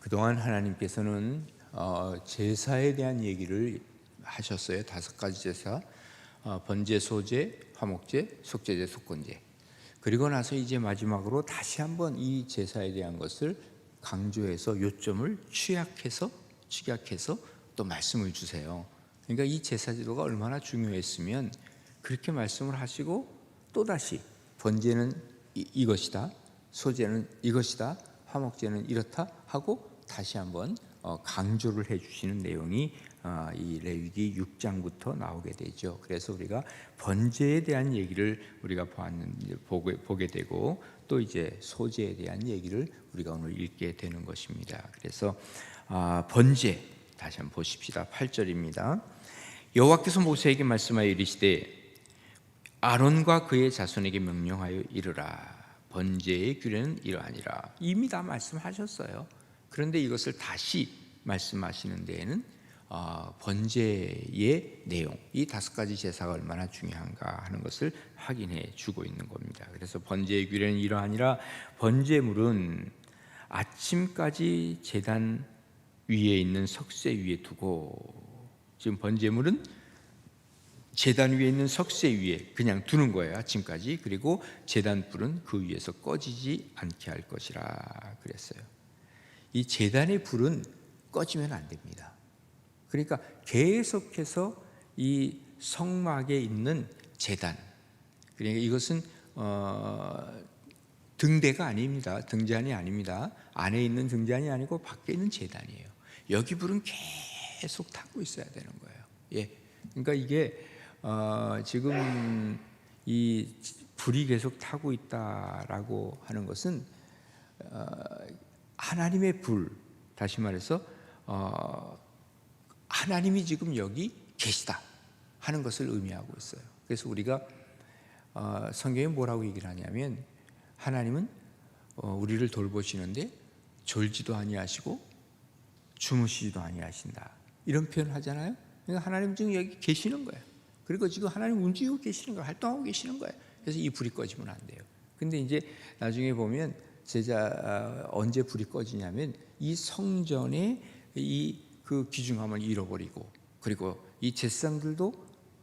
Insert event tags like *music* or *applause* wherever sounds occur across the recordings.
그동안 하나님께서는 어, 제사에 대한 얘기를 하셨어요. 다섯 가지 제사, 어, 번제, 소제, 화목제, 속제제, 속건제. 그리고 나서 이제 마지막으로 다시 한번 이 제사에 대한 것을 강조해서 요점을 취약해서 축약해서 또 말씀을 주세요. 그러니까 이 제사 제도가 얼마나 중요했으면 그렇게 말씀을 하시고 또 다시 번제는 이, 이것이다, 소제는 이것이다, 화목제는 이렇다 하고 다시 한번 어, 강조를 해주시는 내용이 어, 이 레위기 6장부터 나오게 되죠. 그래서 우리가 번제에 대한 얘기를 우리가 보게, 되고 또 이제 소제에 대한 얘기를 우리가 오늘 읽게 되는 것입니다. 그래서 아, 번제 다시 한번 보십시다. 8절입니다. 여호와께서 모세에게 말씀하여 이르시되 아론과 그의 자손에게 명령하여 이르라 번제의 규례는 이러하니라 이미 다 말씀하셨어요. 그런데 이것을 다시 말씀하시는 데에는 어, 번제의 내용, 이 다섯 가지 제사가 얼마나 중요한가 하는 것을 확인해 주고 있는 겁니다. 그래서 번제의 규례는 이러하니라 번제물은 아침까지 제단 위에 있는 석쇠 위에 두고 지금 번제물은 제단 위에 있는 석쇠 위에 그냥 두는 거예요 아침까지 그리고 제단 불은 그 위에서 꺼지지 않게 할 것이라 그랬어요. 이 제단의 불은 꺼지면 안 됩니다. 그러니까 계속해서 이 성막에 있는 제단 그러니까 이것은 어, 등대가 아닙니다. 등잔이 아닙니다. 안에 있는 등잔이 아니고 밖에 있는 제단이에요. 여기 불은 계속 타고 있어야 되는 거예요. 예, 그러니까 이게 어, 지금 이 불이 계속 타고 있다라고 하는 것은 어, 하나님의 불 다시 말해서 어, 하나님이 지금 여기 계시다 하는 것을 의미하고 있어요. 그래서 우리가 어, 성경에 뭐라고 얘기를 하냐면 하나님은 어, 우리를 돌보시는데 졸지도 아니하시고 주무시지도 아니하신다 이런 표현을 하잖아요. 그러니까 하나님 지금 여기 계시는 거예요. 그리고 지금 하나님 움직이고 계시는 거예요. 활동하고 계시는 거예요. 그래서 이 불이 꺼지면 안 돼요. 근데 이제 나중에 보면 제자 언제 불이 꺼지냐면 이 성전의 이 그 귀중함을 잃어버리고 그리고 이 제사장들도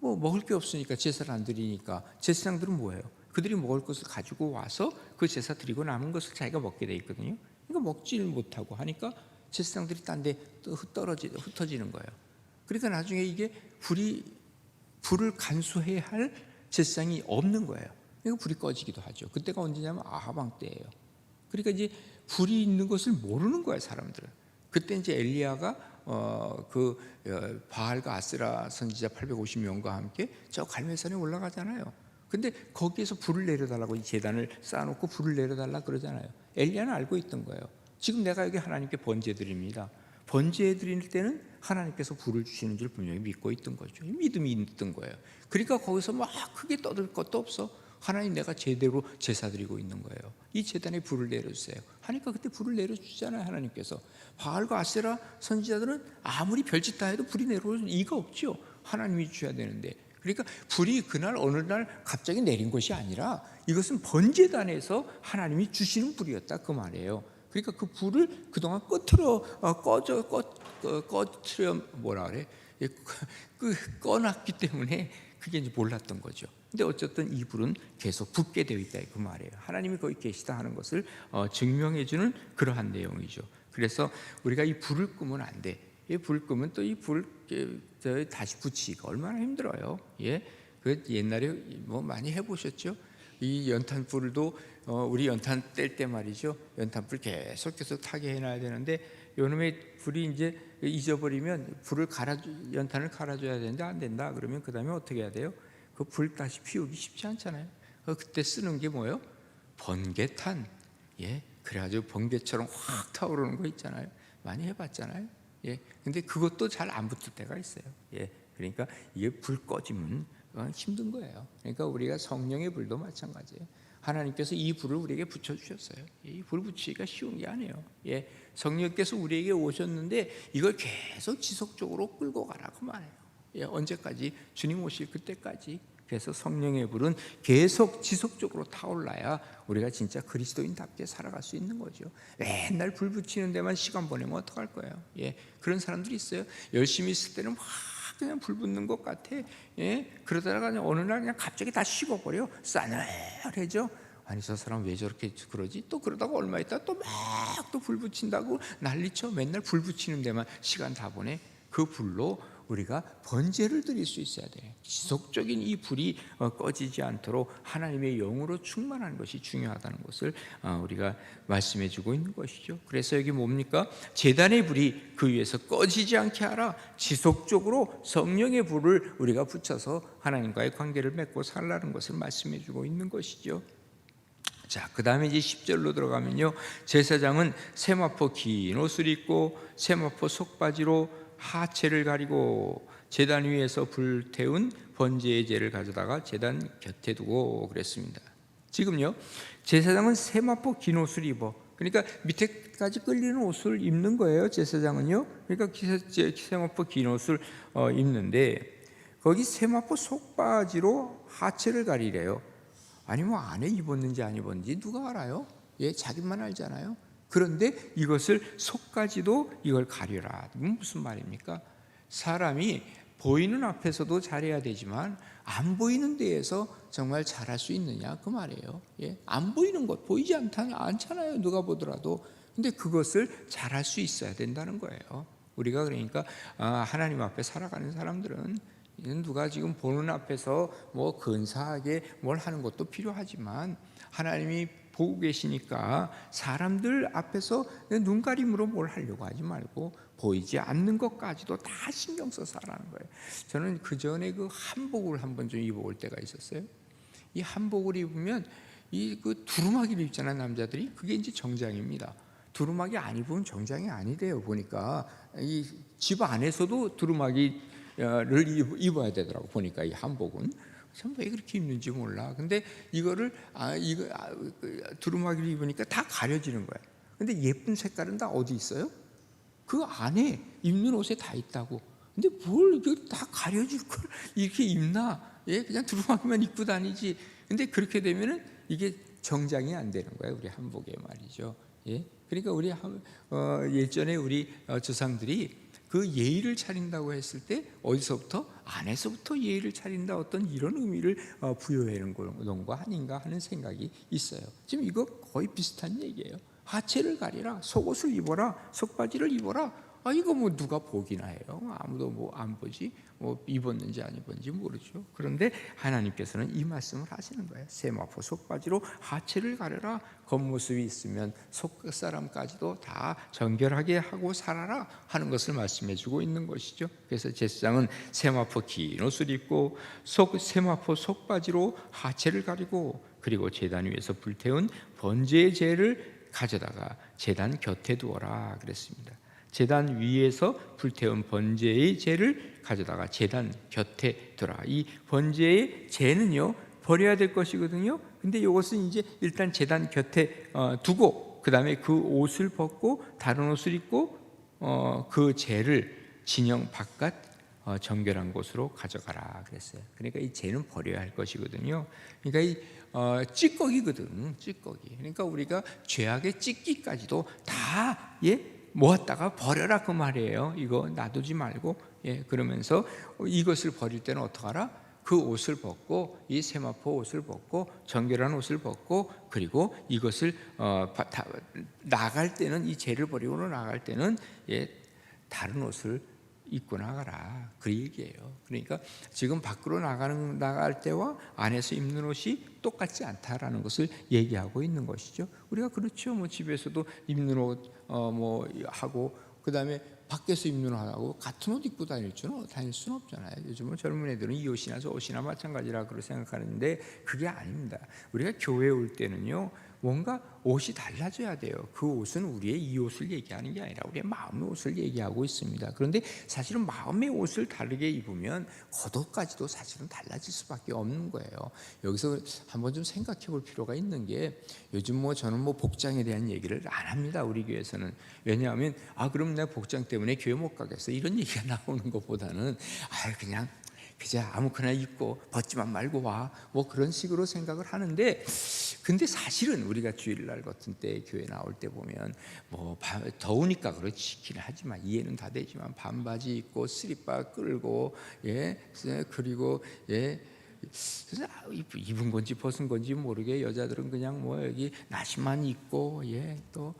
뭐 먹을 게 없으니까 제사를 안 드리니까 제사장들은 뭐예요? 그들이 먹을 것을 가지고 와서 그 제사 드리고 남은 것을 자기가 먹게 돼 있거든요. 그러니까 먹지를 못하고 하니까 제사장들이 딴 데 떨어지 흩어지는 거예요. 그러니까 나중에 이게 불이 불을 간수해야 할 제사장이 없는 거예요. 그러니까 불이 꺼지기도 하죠. 그때가 언제냐면 아하방 때예요. 그러니까 이제 불이 있는 것을 모르는 거예요, 사람들은. 그때 이제 엘리야가 어, 그 어, 바알과 아스라 선지자 850명과 함께 저 갈멜산에 올라가잖아요. 근데 거기에서 불을 내려달라고 이 재단을 쌓아놓고 불을 내려달라 그러잖아요. 엘리야는 알고 있던 거예요. 지금 내가 여기 하나님께 번제 드립니다. 번제 드릴 때는 하나님께서 불을 주시는 줄 분명히 믿고 있던 거죠. 믿음이 있던 거예요. 그러니까 거기서 막 크게 떠들 것도 없어. 하나님 내가 제대로 제사 드리고 있는 거예요. 이 재단에 불을 내려주세요. 하니까 그때 불을 내려주잖아요. 하나님께서. 바알과 아세라 선지자들은 아무리 별짓 다 해도 불이 내려올 이가 없죠. 하나님이 주셔야 되는데. 그러니까 불이 그날 어느 날 갑자기 내린 것이 아니라 이것은 번제단에서 하나님이 주시는 불이었다 그 말이에요. 그러니까 그 불을 그동안 꺼트려 어, 꺼져 꺼 꺼트려 뭐라 그래 그 꺼놨기 때문에 그게 이제 몰랐던 거죠. 근데 어쨌든 이 불은 계속 붙게 되어 있다 그 말이에요. 하나님이 거기 계시다 하는 것을 어, 증명해 주는 그러한 내용이죠. 그래서 우리가 이 불을 끄면 안 돼. 이 불 끄면 또 이 불 다시 붙이기가 얼마나 힘들어요. 예, 그 옛날에 뭐 많이 해 보셨죠? 이 연탄불도 어, 우리 연탄 뗄 때 말이죠. 연탄불 계속 계속 타게 해놔야 되는데 요놈의 불이 이제 잊어버리면 불을 갈아 연탄을 갈아줘야 되는데 안 된다. 그러면 그 다음에 어떻게 해야 돼요? 그 불 다시 피우기 쉽지 않잖아요. 그때 쓰는 게 뭐예요? 번개탄. 예, 그래가지고 번개처럼 확 타오르는 거 있잖아요. 많이 해봤잖아요. 예, 근데 그것도 잘 안 붙을 때가 있어요. 예, 그러니까 이게 불 꺼지면 힘든 거예요. 그러니까 우리가 성령의 불도 마찬가지예요. 하나님께서 이 불을 우리에게 붙여 주셨어요. 이 불 붙이기가 쉬운 게 아니에요. 예, 성령께서 우리에게 오셨는데 이걸 계속 지속적으로 끌고 가라고 말해요. 예, 언제까지 주님 오실 그때까지 그래서 성령의 불은 계속 지속적으로 타올라야 우리가 진짜 그리스도인답게 살아갈 수 있는 거죠. 맨날 불 붙이는 데만 시간 보내면 어떡할 거예요? 예, 그런 사람들이 있어요. 열심히 있을 때는 막 그냥 불 붙는 것 같아. 예, 그러다가 그냥 어느 날 그냥 갑자기 다 식어버려. 싸늘해져. 아니 저 사람 왜 저렇게 그러지? 또 그러다가 얼마 있다 또 막 또 불 붙인다고 난리쳐. 맨날 불 붙이는 데만 시간 다 보내. 그 불로 우리가 번제를 드릴 수 있어야 돼. 지속적인 이 불이 어, 꺼지지 않도록 하나님의 영으로 충만한 것이 중요하다는 것을 어, 우리가 말씀해 주고 있는 것이죠. 그래서 여기 뭡니까? 재단의 불이 그 위에서 꺼지지 않게 하라. 지속적으로 성령의 불을 우리가 붙여서 하나님과의 관계를 맺고 살라는 것을 말씀해 주고 있는 것이죠. 자, 그 다음에 이제 10절로 들어가면요. 제사장은 세마포 긴 옷을 입고 세마포 속바지로 하체를 가리고 제단 위에서 불태운 번제의 제를 가져다가 제단 곁에 두고 그랬습니다. 지금요. 제사장은 세마포 긴 옷을 입어. 그러니까 밑에까지 끌리는 옷을 입는 거예요. 제사장은요. 그러니까 세마포 긴 옷을 어, 입는데 거기 세마포 속바지로 하체를 가리래요. 아니 뭐 안에 입었는지 안 입었는지 누가 알아요? 예, 자기만 알잖아요. 그런데 이것을 속까지도 이걸 가려라. 무슨 말입니까? 사람이 보이는 앞에서도 잘해야 되지만 안 보이는 데에서 정말 잘할 수 있느냐 그 말이에요. 예, 안 보이는 것 보이지 않다 않잖아요. 누가 보더라도. 근데 그것을 잘할 수 있어야 된다는 거예요. 우리가 그러니까 아, 하나님 앞에 살아가는 사람들은 누가 지금 보는 앞에서 뭐 근사하게 뭘 하는 것도 필요하지만 하나님이 보고 계시니까 사람들 앞에서 눈가림으로 뭘 하려고 하지 말고 보이지 않는 것까지도 다 신경 써서 하라는 거예요. 저는 그 전에 그 한복을 한 번 좀 입어볼 때가 있었어요. 이 한복을 입으면 이 그 두루마기를 입잖아요 남자들이 그게 이제 정장입니다. 두루마기 안 입으면 정장이 아니래요 보니까 이 집 안에서도 두루마기를 입- 입어야 되더라고 보니까 이 한복은 참왜 그렇게 입는지 몰라. 근데 이거를 아 이거 아, 그 두루마기를 입으니까 다 가려지는 거야. 근데 예쁜 색깔은 다 어디 있어요? 그 안에 입는 옷에 다 있다고. 근데 뭘 이거 다 가려질 걸 *laughs* 이렇게 입나? 예, 그냥 두루마기만 입고 다니지. 근데 그렇게 되면은 이게 정장이 안 되는 거예요. 우리 한복에 말이죠. 예, 그러니까 우리 한, 어, 예전에 우리 어, 조상들이 그 예의를 차린다고 했을 때 어디서부터 안에서부터 예의를 차린다 어떤 이런 의미를 어, 놓은 거 아닌가 하는 생각이 있어요. 지금 이거 거의 비슷한 얘기예요. 하체를 가리라, 속옷을 입어라, 속바지를 입어라. 아 이거 뭐 누가 보기나 해요? 아무도 뭐 안 보지. 뭐 입었는지 안 입었는지 모르죠. 그런데 하나님께서는 이 말씀을 하시는 거예요. 세마포 속바지로 하체를 가려라. 겉모습이 있으면 속 사람까지도 다 정결하게 하고 살아라 하는 것을 말씀해 주고 있는 것이죠. 그래서 제사장은 세마포 긴 옷을 입고 속 세마포 속바지로 하체를 가리고 그리고 제단 위에서 불태운 번제의 제를 가져다가 제단 곁에 두어라 그랬습니다. 제단 위에서 불태운 번제의 제를 가져다가 제단 곁에 두라. 이 번제의 제는요 버려야 될 것이거든요. 근데 이것은 이제 일단 제단 곁에 어, 두고 그 다음에 그 옷을 벗고 다른 옷을 입고 어, 그 제를 진영 바깥 어, 정결한 곳으로 가져가라 그랬어요. 그러니까 이 죄는 버려야 할 것이거든요. 그러니까 이 어, 찌꺼기거든, 찌꺼기. 그러니까 우리가 죄악의 찌끼까지도 다 예. 모았다가 버려라 그 말이에요. 이거 놔두지 말고 예 그러면서 이것을 버릴 때는 어떡하라? 그 옷을 벗고 이 세마포 옷을 벗고 정결한 옷을 벗고 그리고 이것을 어, 바- 다- 나갈 때는 이 죄를 버리고 나갈 때는 예 다른 옷을 입고 나가라 그 얘기예요. 그러니까 지금 밖으로 나가는 나갈 때와 안에서 입는 옷이 똑같지 않다라는 것을 얘기하고 있는 것이죠. 우리가 그렇죠. 뭐 집에서도 입는 옷어뭐 하고 그 다음에 밖에서 입는 옷하고 같은 옷 입고 다닐 수는 다닐 수는 없잖아요. 요즘은 젊은 애들은 이 옷이나 저 옷이나 마찬가지라 그렇게 생각하는데 그게 아닙니다. 우리가 교회에 올 때는요. 뭔가 옷이 달라져야 돼요. 그 옷은 우리의 이 옷을 얘기하는 게 아니라 우리의 마음의 옷을 얘기하고 있습니다. 그런데 사실은 마음의 옷을 다르게 입으면 겉옷까지도 사실은 달라질 수밖에 없는 거예요. 여기서 한번 좀 생각해 볼 필요가 있는 게 요즘 뭐 저는 뭐 복장에 대한 얘기를 안 합니다. 우리 교회에서는 왜냐하면 아 그럼 내가 복장 때문에 교회 못 가겠어 이런 *laughs* 얘기가 나오는 것보다는 아 그냥 그저 아무거나 입고 벗지만 말고 와. 뭐 그런 식으로 생각을 하는데 근데 사실은 우리가 주일날 같은 때 교회 나올 때 보면 뭐 바- 더우니까 그렇긴 하지만 이해는 다 되지만 반바지 입고 스리빠 끌고 예 그리고 예 입- 입은 건지 벗은 건지 모르게 여자들은 그냥 뭐 여기 나시만 입고 예 또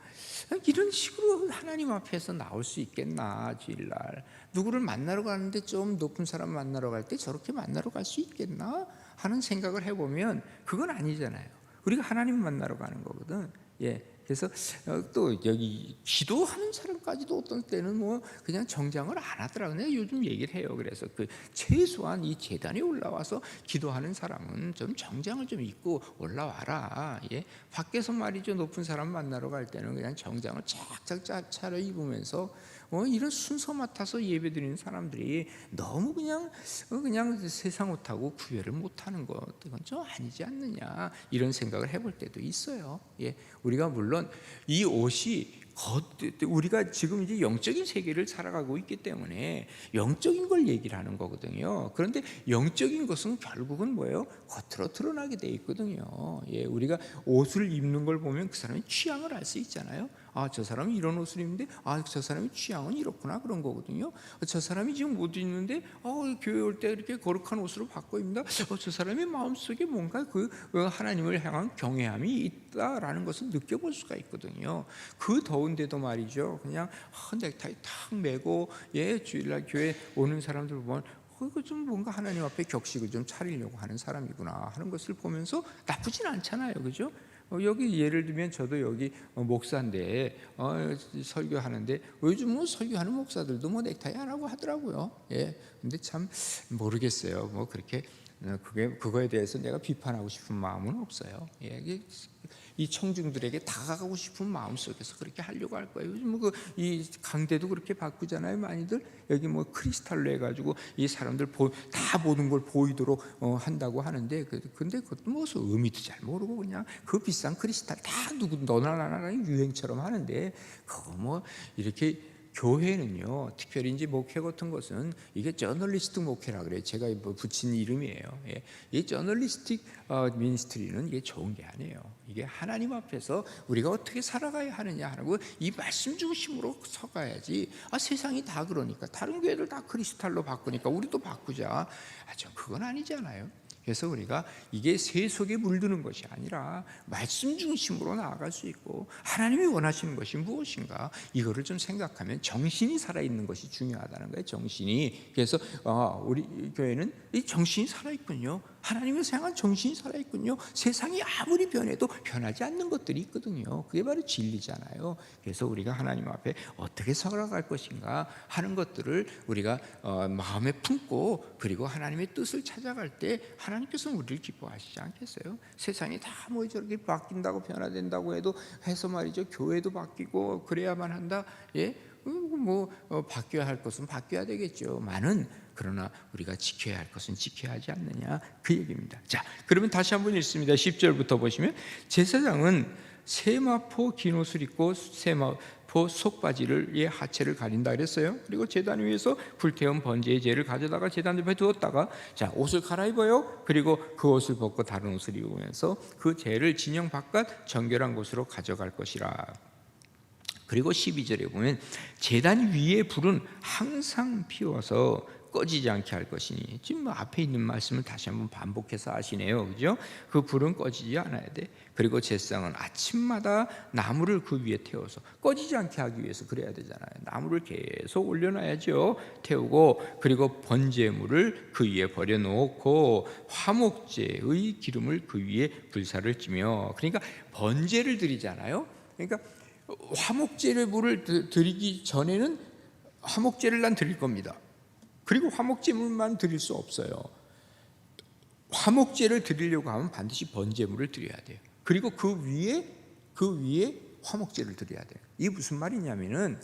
이런 식으로 하나님 앞에서 나올 수 있겠나 주일날 누구를 만나러 가는데 좀 높은 사람 만나러 갈 때 저렇게 만나러 갈 수 있겠나 하는 생각을 해보면 그건 아니잖아요. 우리가 하나님 만나러 가는 거거든. 예. 그래서 어, 또 여기 기도하는 사람까지도 어떤 때는 뭐 그냥 정장을 안 하더라고요. 내가 요즘 얘기를 해요. 그래서 그 최소한 이 재단에 올라와서 기도하는 사람은 좀 정장을 좀 입고 올라와라. 예. 밖에서 말이죠. 높은 사람 만나러 갈 때는 그냥 정장을 쫙쫙쫙 차려 입으면서 어, 이런 순서 맡아서 예배 드리는 사람들이 너무 그냥 어, 그냥 세상 옷하고 구별을 못하는 것 이건 좀 아니지 않느냐 이런 생각을 해볼 때도 있어요. 예, 우리가 물론 이 옷이 겉 우리가 지금 이제 영적인 세계를 살아가고 있기 때문에 영적인 걸 얘기를 하는 거거든요. 그런데 영적인 것은 결국은 뭐예요? 겉으로 드러나게 돼 있거든요. 예, 우리가 옷을 입는 걸 보면 그 사람의 취향을 알 수 있잖아요. 아, 저 사람이 이런 옷을 입는데, 아, 저 사람의 취향은 이렇구나 그런 거거든요. 저 사람이 지금 못 입는데, 어, 교회 올 때 이렇게 거룩한 옷으로 바꿔 입는다. 어, 저 사람의 마음 속에 뭔가 그 어, 하나님을 향한 경외함이 있다라는 것을 느껴볼 수가 있거든요. 그 더운데도 말이죠. 그냥 아, 넥타이 탁 매고, 예, 주일날 교회 오는 사람들 보면. 어, 이거 좀 뭔가 하나님 앞에 격식을 좀 차리려고 하는 사람이구나 하는 것을 보면서 나쁘진 않잖아요, 그죠? 어, 여기 예를 들면 저도 여기 어, 목사인데 어, 설교하는데 요즘 뭐 설교하는 목사들도 뭐 넥타이 안 하고 하더라고요. 예, 근데 참 모르겠어요. 뭐 그렇게 어, 그게 그거에 대해서 내가 비판하고 싶은 마음은 없어요. 예, 이 청중들에게 다가가고 싶은 마음 속에서 그렇게 하려고 할 거예요. 요즘 뭐그이 강대도 그렇게 바꾸잖아요. 많이들 여기 뭐 크리스탈로 해가지고 이 사람들 보, 다 모든 걸 보이도록 어, 한다고 하는데 그, 근데 그것도 무슨 의미도 잘 모르고 그냥 그 비싼 크리스탈 다 누구 너나 나나 유행처럼 하는데 그거 뭐 이렇게 교회는요, 특별히 이제 목회 같은 것은 이게 저널리스트 목회라 그래요. 제가 뭐 붙인 이름이에요. 예. 이 저널리스틱 어, 미니스트리는 이게 좋은 게 아니에요. 이게 하나님 앞에서 우리가 어떻게 살아가야 하느냐 하고 이 말씀 중심으로 서가야지. 아 세상이 다 그러니까 다른 교회들 다 크리스탈로 바꾸니까 우리도 바꾸자. 아, 전 그건 아니잖아요. 그래서 우리가 이게 세속에 물드는 것이 아니라 말씀 중심으로 나아갈 수 있고 하나님이 원하시는 것이 무엇인가 이거를 좀 생각하면 정신이 살아 있는 것이 중요하다는 거예요. 정신이 그래서 어, 우리 교회는 이 정신이 살아 있군요. 하나님을 향한 정신이 살아 있군요. 세상이 아무리 변해도 변하지 않는 것들이 있거든요. 그게 바로 진리잖아요. 그래서 우리가 하나님 앞에 어떻게 살아갈 것인가 하는 것들을 우리가 어, 마음에 품고 그리고 하나님의 뜻을 찾아갈 때 하나님께서는 우리를 기뻐하시지 않겠어요? 세상이 다 뭐 저렇게 바뀐다고 변화된다고 해도 해서 말이죠. 교회도 바뀌고 그래야만 한다. 예? 뭐 어, 바뀌어야 할 것은 바뀌어야 되겠죠. 많은 그러나 우리가 지켜야 할 것은 지켜야 하지 않느냐 그 얘기입니다. 자, 그러면 다시 한번 읽습니다. 10절부터 보시면 제사장은 세마포 긴 옷을 입고 세마포 속바지를 예 하체를 가린다 그랬어요. 그리고 제단 위에서 불태운 번제의 재를 가져다가 제단 옆에 두었다가 자 옷을 갈아입어요. 그리고 그 옷을 벗고 다른 옷을 입으면서 그 재를 진영 바깥 정결한 곳으로 가져갈 것이라. 그리고 12절에 보면 재단 위에 불은 항상 피워서 꺼지지 않게 할 것이니 지금 뭐 앞에 있는 말씀을 다시 한번 반복해서 하시네요. 그죠? 그 불은 꺼지지 않아야 돼. 그리고 제상은 아침마다 나무를 그 위에 태워서 꺼지지 않게 하기 위해서 그래야 되잖아요. 나무를 계속 올려놔야죠. 태우고 그리고 번제물을 그 위에 버려놓고 화목제의 기름을 그 위에 불사를 찌며 그러니까 번제를 드리잖아요. 그러니까 화목제물을 드리기 전에는 화목제를 난 드릴 겁니다. 그리고 화목제물만 드릴 수 없어요. 화목제를 드리려고 하면 반드시 번제물을 드려야 돼요. 그리고 그 위에 그 위에 화목제를 드려야 돼요. 이게 무슨 말이냐면은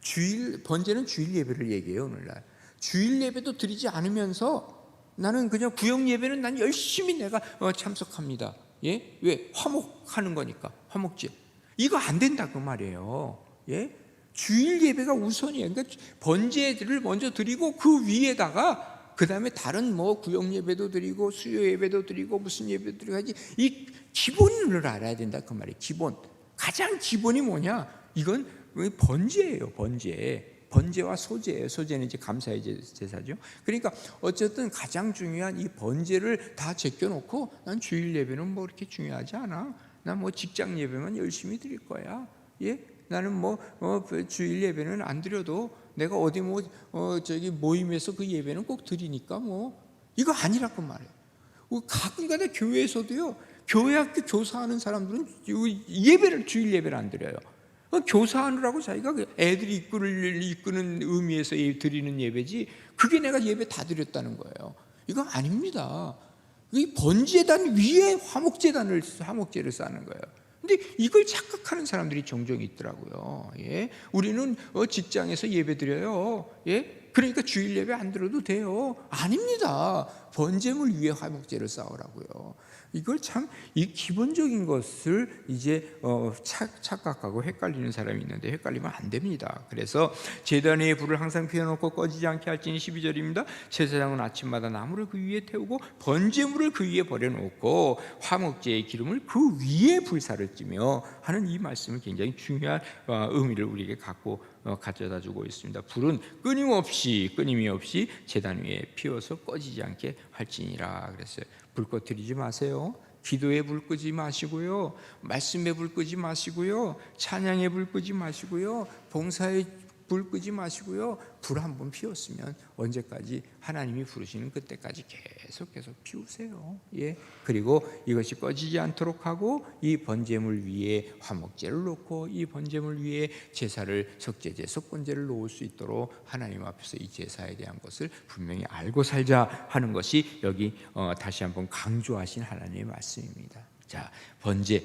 주일 번제는 주일 예배를 얘기해요 오늘날. 주일 예배도 드리지 않으면서 나는 그냥 구역 예배는 난 열심히 내가 어, 참석합니다. 예? 왜? 화목하는 거니까 화목제. 이거 안 된다 그 말이에요. 예? 주일 예배가 우선이에요. 그러니까 번제를 먼저 드리고 그 위에다가 그 다음에 다른 뭐 구역 예배도 드리고 수요 예배도 드리고 무슨 예배도 드리고 하지 이 기본을 알아야 된다 그 말이에요. 기본 가장 기본이 뭐냐? 이건 번제예요. 번제. 번제와 소제예요. 소제는 이제 감사의 제- 제사죠. 그러니까 어쨌든 가장 중요한 이 번제를 다 제껴놓고 난 주일 예배는 뭐 그렇게 중요하지 않아. 난뭐 직장 예배만 열심히 드릴 거야. 예? 나는 뭐 어, 그 주일 예배는 안 드려도 내가 어디 뭐 어, 저기 모임에서 그 예배는 꼭 드리니까 뭐 이거 아니라고 말해요. 어, 가끔가다 교회에서도요. 교회 학교 교사하는 사람들은 예배를 주일 예배를 안 드려요. 어, 교사하느라고 자기가 그 애들이 이끌을 이끄는 의미에서 예- 드리는 예배지 그게 내가 예배 다 드렸다는 거예요. 이거 아닙니다. 이 번제단 위에 화목제단을 화목제를 쌓는 거예요. 근데 이걸 착각하는 사람들이 종종 있더라고요. 예, 우리는 어, 직장에서 예배 드려요. 예, 그러니까 주일 예배 안 들어도 돼요. 아닙니다. 번제물 위에 화목제를 쌓으라고요. 이걸 참 이 기본적인 것을 이제 어, 착, 착각하고 헷갈리는 사람이 있는데 헷갈리면 안 됩니다. 그래서 제단 위에 불을 항상 피워놓고 꺼지지 않게 할지니 12절입니다. 제사장은 아침마다 나무를 그 위에 태우고 번제물을 그 위에 버려놓고 화목제의 기름을 그 위에 불사를 찌며 하는 이 말씀은 굉장히 중요한 어, 의미를 우리에게 갖고 어, 가져다 주고 있습니다. 불은 끊임없이 끊임이 없이 제단 위에 피워서 꺼지지 않게 할지니라 그랬어요. 불 꺼뜨리지 마세요. 기도에 불 끄지 마시고요. 말씀에 불 끄지 마시고요. 찬양에 불 끄지 마시고요. 봉사에 불 끄지 마시고요. 불 한 번 피웠으면 언제까지 하나님이 부르시는 그때까지 계속 계속 피우세요. 예. 그리고 이것이 꺼지지 않도록 하고 이 번제물 위에 화목제를 놓고 이 번제물 위에 제사를 석제제, 석번제를 놓을 수 있도록 하나님 앞에서 이 제사에 대한 것을 분명히 알고 살자 하는 것이 여기 어, 다시 한번 강조하신 하나님의 말씀입니다. 자, 번제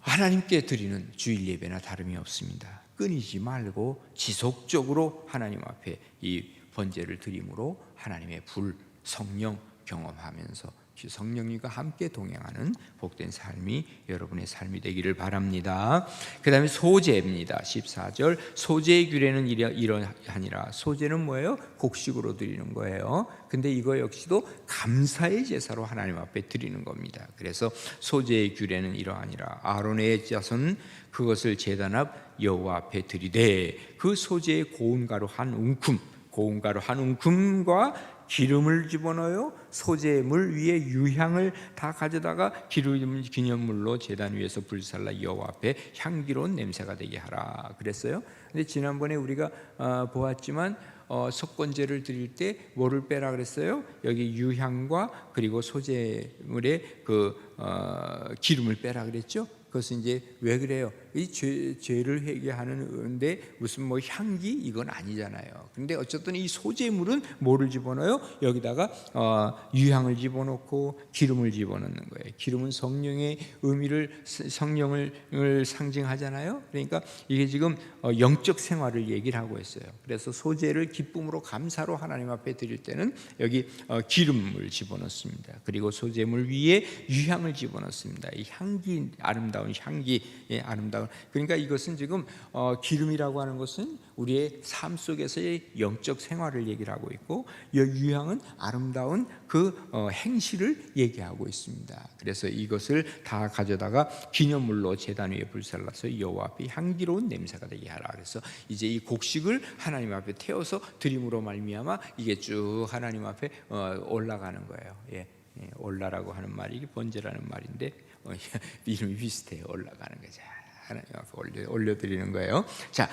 하나님께 드리는 주일 예배나 다름이 없습니다. 끊이지 말고 지속적으로 하나님 앞에 이 번제를 드림으로 하나님의 불, 성령 경험하면서 성령님과 함께 동행하는 복된 삶이 여러분의 삶이 되기를 바랍니다. 그 다음에 소제입니다. 14절 소제의 규례는 이러- 이러하니라 소제는 뭐예요? 곡식으로 드리는 거예요. 근데 이거 역시도 감사의 제사로 하나님 앞에 드리는 겁니다. 그래서 소제의 규례는 이러하니라 아론의 자손 그것을 제단 앞 여호와 앞에 드리되 그 소제의 고운 가루 한 웅큼 고운 가루 한 웅큼과 기름을 집어넣어요. 소재물 위에 유향을 다 가져다가 기름 기념물로 제단 위에서 불살라 여호와 앞에 향기로운 냄새가 되게 하라 그랬어요. 근데 지난번에 우리가 어, 보았지만 어, 석권제를 드릴 때 뭐를 빼라 그랬어요? 여기 유향과 그리고 소재물의 그 어, 기름을 빼라 그랬죠. 그것은 이제 왜 그래요? 이 죄, 죄를 회개하는데 무슨 뭐 향기 이건 아니잖아요. 근데 어쨌든 이 소재물은 뭐를 집어넣어요? 여기다가 어, 유향을 집어넣고 기름을 집어넣는 거예요. 기름은 성령의 의미를 성령을 상징하잖아요. 그러니까 이게 지금 어, 영적 생활을 얘기를 하고 있어요. 그래서 소재를 기쁨으로 감사로 하나님 앞에 드릴 때는 여기 어, 기름을 집어넣습니다. 그리고 소재물 위에 유향을 집어넣습니다. 이 향기 아름다운 향기 예, 아름다운 그러니까 이것은 지금 어, 기름이라고 하는 것은 우리의 삶 속에서의 영적 생활을 얘기를 하고 있고 이 유향은 아름다운 그 어, 행실을 얘기하고 있습니다. 그래서 이것을 다 가져다가 기념물로 제단 위에 불살라서 여호와 앞에 향기로운 냄새가 되게 하라. 그래서 이제 이 곡식을 하나님 앞에 태워서 드림으로 말미암아 이게 쭉 하나님 앞에 어, 올라가는 거예요. 예. 예, 올라라고 하는 말이 번제라는 말인데 어, *laughs* 이름이 비슷해요. 올라가는 거죠. 하나님 앞에 올려, 올려 드리는 거예요. 자,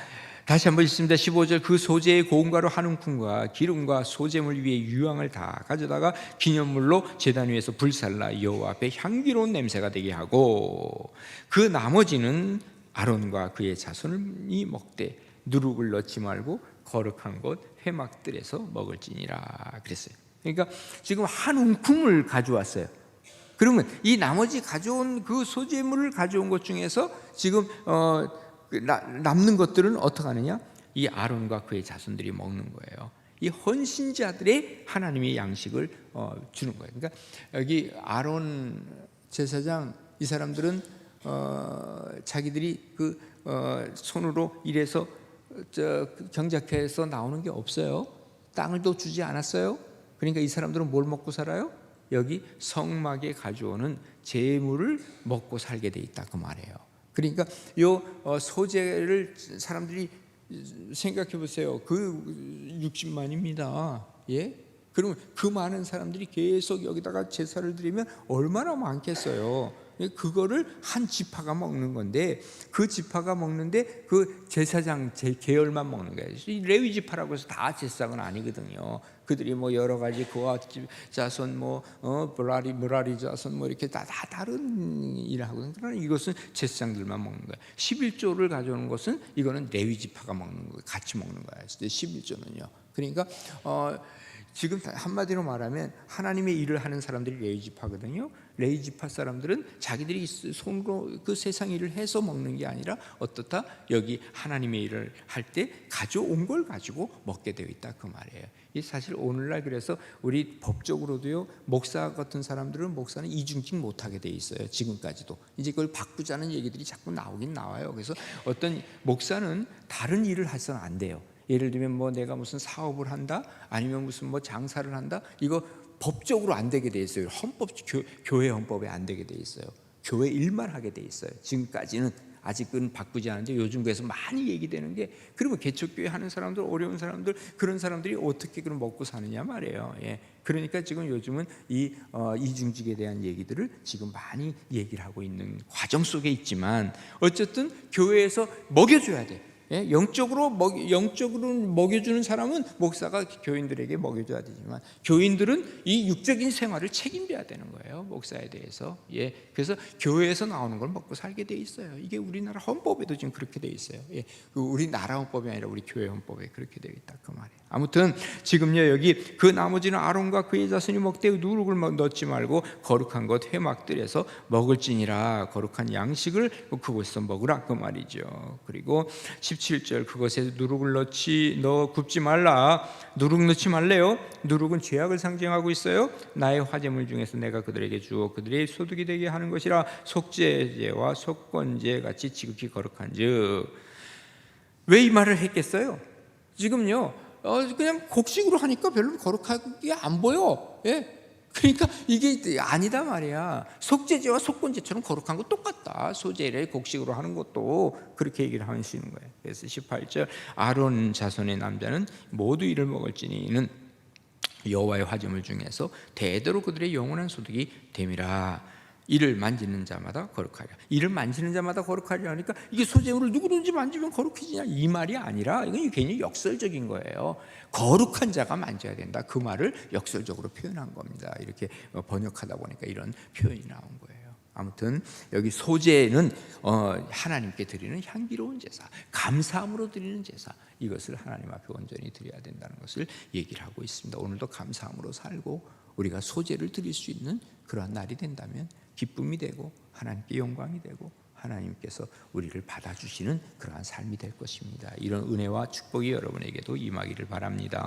다시 한번 읽습니다. 15절 그 소재의 고운가루 한 움큼과 기름과 소재물 위에 유황을 다 가져다가 기념물로 제단 위에서 불살라 여호와 앞에 향기로운 냄새가 되게 하고 그 나머지는 아론과 그의 자손이 먹되 누룩을 넣지 말고 거룩한 곳 회막들에서 먹을지니라 그랬어요. 그러니까 지금 한 움큼을 가져왔어요. 그러면 이 나머지 가져온 그 소재물을 가져온 것 중에서 지금 어, 그 나- 남는 것들은 어떻게 하느냐? 이 아론과 그의 자손들이 먹는 거예요. 이 헌신자들의 하나님의 양식을 어, 주는 거예요. 그러니까 여기 아론 제사장 이 사람들은 어, 자기들이 그 어, 손으로 일해서 저 경작해서 나오는 게 없어요. 땅을 또 주지 않았어요. 그러니까 이 사람들은 뭘 먹고 살아요? 여기 성막에 가져오는 재물을 먹고 살게 돼 있다 그 말이에요. 그러니까 요 어, 소재를 사람들이 생각해 보세요. 그 60만입니다. 예? 그러면 그 많은 사람들이 계속 여기다가 제사를 드리면 얼마나 많겠어요. 예, 그거를 한 지파가 먹는 건데 그 지파가 먹는데 그 제사장 제 계열만 먹는 거예요. 이 레위 지파라고 해서 다 제사장은 아니거든요. 그들이 뭐 여러 가지 그와 자손 뭐 어 브라리 브라리 자손 뭐 이렇게 다, 다 다른 일을 하거든요. 그러나 이것은 제사장들만 먹는 거예요. 11조를 가져오는 것은 이거는 레위 지파가 먹는 거예요. 같이 먹는 거예요. 11조는요. 그러니까 어 지금 한마디로 말하면 하나님의 일을 하는 사람들이 레이지파거든요. 레이지파 사람들은 자기들이 손으로 그 세상 일을 해서 먹는 게 아니라 어떻다 여기 하나님의 일을 할 때 가져온 걸 가지고 먹게 되어 있다 그 말이에요. 이 사실 오늘날 그래서 우리 법적으로도요 목사 같은 사람들은 목사는 이중직 못하게 돼 있어요. 지금까지도 이제 그걸 바꾸자는 얘기들이 자꾸 나오긴 나와요. 그래서 어떤 목사는 다른 일을 해서는 안 돼요. 예를 들면 뭐 내가 무슨 사업을 한다 아니면 무슨 뭐 장사를 한다 이거 법적으로 안 되게 돼 있어요 헌법 교, 교회 헌법에 안 되게 돼 있어요 교회 일만 하게 돼 있어요 지금까지는 아직은 바꾸지 않은데 요즘 그래서 많이 얘기되는 게 그러면 개척교회 하는 사람들 어려운 사람들 그런 사람들이 어떻게 그럼 먹고 사느냐 말이에요 예. 그러니까 지금 요즘은 이 어, 이중직에 대한 얘기들을 지금 많이 얘기를 하고 있는 과정 속에 있지만 어쨌든 교회에서 먹여줘야 돼 예? 영적으로 먹, 영적으로 먹여주는 사람은 목사가 교인들에게 먹여줘야 되지만 교인들은 이 육적인 생활을 책임져야 되는 거예요 목사에 대해서. 예. 그래서 교회에서 나오는 걸 먹고 살게 돼 있어요. 이게 우리나라 헌법에도 지금 그렇게 돼 있어요. 예. 그 우리 나라 헌법이 아니라 우리 교회 헌법에 그렇게 되어 있다 그 말이에요. 아무튼 지금요 여기 그 나머지는 아론과 그의 자손이 먹되 누룩을 넣지 말고 거룩한 것 회막들에서 먹을지니라. 거룩한 양식을 그곳에서 먹으라 그 말이죠. 그리고 17절 그것에 누룩을 넣지 넣어 굽지 말라. 누룩 넣지 말래요. 누룩은 죄악을 상징하고 있어요. 나의 화재물 중에서 내가 그들에게 주어 그들의 소득이 되게 하는 것이라. 속죄제와 속건제 같이 지극히 거룩한즉. 왜 이 말을 했겠어요? 지금요. 어, 그냥 곡식으로 하니까 별로 거룩하게 안 보여. 예 그러니까 이게 아니다 말이야. 속죄제와 속건제처럼 거룩한 거 똑같다. 소제를 곡식으로 하는 것도 그렇게 얘기를 하시는 거예요. 그래서 18절 아론 자손의 남자는 모두 이를 먹을지니 이는 여호와의 화제물 중에서 대대로 그들의 영원한 소득이 됨이라. 이를 만지는 자마다 거룩하리라. 이를 만지는 자마다 거룩하리라 하니까 이게 소재물을 누구든지 만지면 거룩해지냐 이 말이 아니라 이건 괜히 역설적인 거예요. 거룩한 자가 만져야 된다. 그 말을 역설적으로 표현한 겁니다. 이렇게 번역하다 보니까 이런 표현이 나온 거예요. 아무튼 여기 소재는 어, 하나님께 드리는 향기로운 제사, 감사함으로 드리는 제사 이것을 하나님 앞에 온전히 드려야 된다는 것을 얘기를 하고 있습니다. 오늘도 감사함으로 살고 우리가 소재를 드릴 수 있는 그러한 날이 된다면 기쁨이 되고 하나님께 영광이 되고 하나님께서 우리를 받아주시는 그러한 삶이 될 것입니다. 이런 은혜와 축복이 여러분에게도 임하기를 바랍니다.